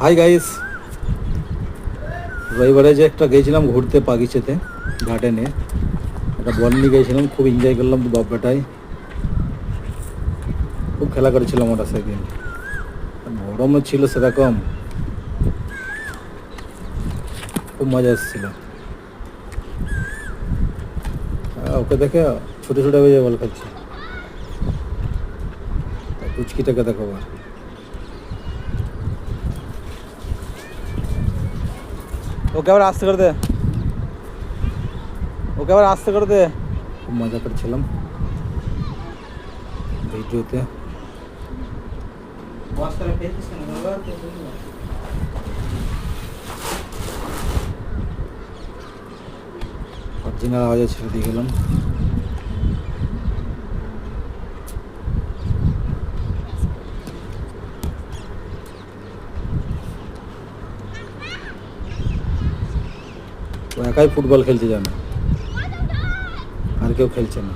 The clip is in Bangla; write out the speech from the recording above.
হাই গাইস রবিবারে যে একটা গেছিলাম ঘুরতে বাগিচাতে গার্ডেনে একটা বল নিয়ে গেছিলাম, খুব এনজয় করলাম দু বাপ বেটায় খুব খেলা করেছিলাম ওরা সেদিন গরমও ছিল সেরকম। খুব মজা এসেছিল। ওকে দেখে ছোটো ছোটো বেজে বল খেলছে তা পুচকিটাকে দেখো আবার ওকে আবার আসতে করে দে ওকে আবার আসতে করে দে খুব মজা করছিলাম ভিডিওতে অরিজিনাল আওয়াজে ছেড়ে দিয়ে গেলাম ও একাই ফুটবল খেলতে জানে। আর কেউ খেলছে না।